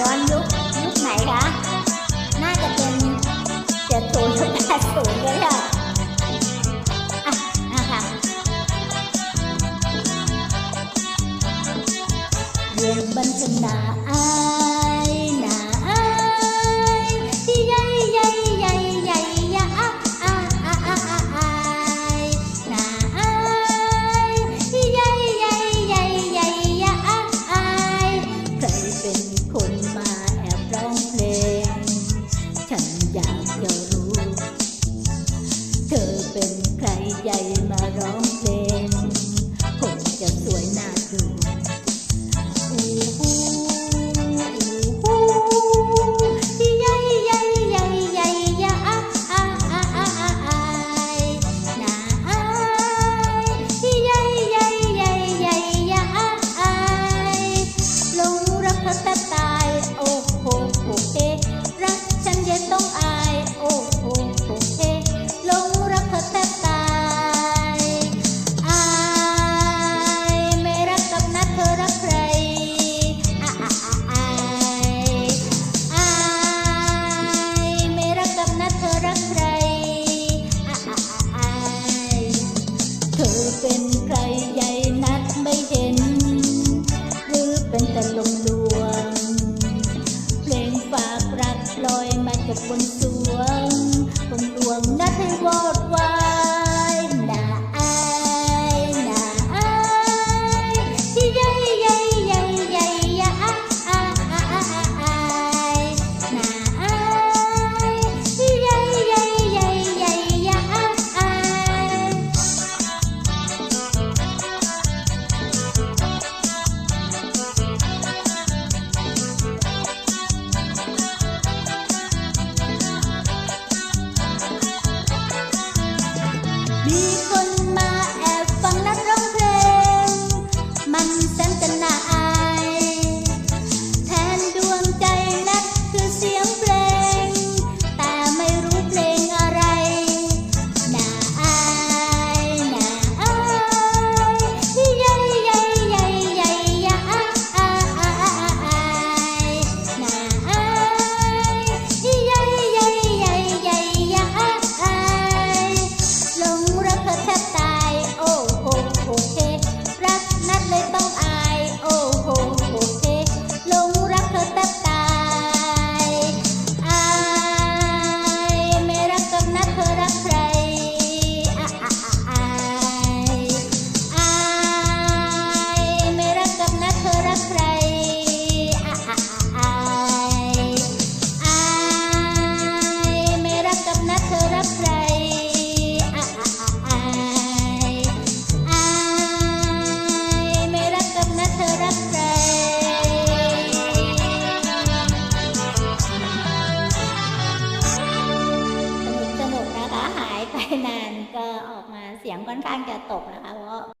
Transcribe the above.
ย้อนยุคยุคไหนคะ น่าจะเป็นเจ็ดศูนย์หรือแปดศูนย์ก็ได้อะนะคะเรียนบรรณาอา Yeah. นานก็ออกมาเสียงค่อนข้างจะตกนะคะเพราะ